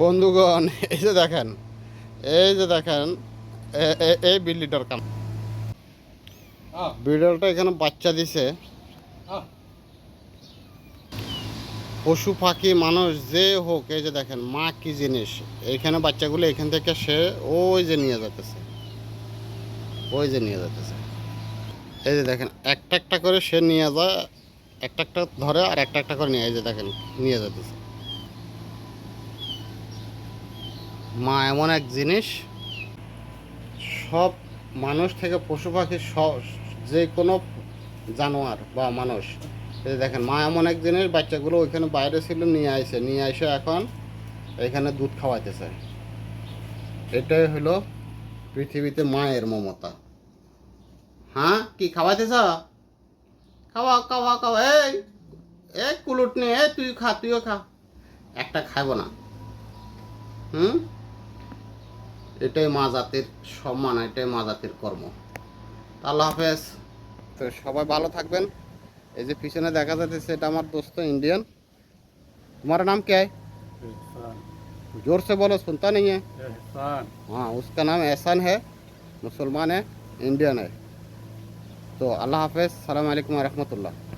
বন্ধুগণ এই যে দেখেন এই যে দেখেন এই বিল্লিটার কাম। বিড়ালটা এখানে বাচ্চা দিছে। পশু পাখি মানুষ যে হোক এই যে দেখেন মা কি জিনিস? এইখানে বাচ্চাগুলো এখান থেকে সে ওই যে নিয়ে যেতেছে ওই যে নিয়ে যেতেছে এই যে দেখেন একটা একটা করে সে নিয়ে যায় একটা একটা ধরে আর একটা একটা করে নিয়ে এই যে দেখেন নিয়ে যেতেছে মা এমন এক জিনিস, সব মানুষ থেকে পশু পাখি যে কোনো জানোয়ার বা মানুষ দেখেন, মা এমন এক জিনিস, বাচ্চাগুলো ওইখানে বাইরে ছিল, নিয়ে আইসে নিয়ে আইসে এখন এখানে দুধ খাওয়াইতেছে। এটাই হলো পৃথিবীতে মায়ের মমতা। হ্যাঁ কি খাওয়াইতেছ? খাওয়া খাওয়া খাওয়া এই এই কুলুট নে তুই খা, তুইও খা। একটা খাইব না। হুম? এটাই মা জাতির সম্মান এটাই মা জাতির কর্ম আল্লাহ হাফেজ তো সবাই ভালো থাকবেন এই যে পিছনে দেখা যাচ্ছে এটা আমার দোস্ত इंडियन तुम्हारा नाम क्या है एहसान जोर से बोलो सुनता नहीं है एहसान हाँ उसका नाम एहसान है मुसलमान है इंडियन है तो अल्लाह हाफिज़ सलाम अलैकुम रहमतुल्लाह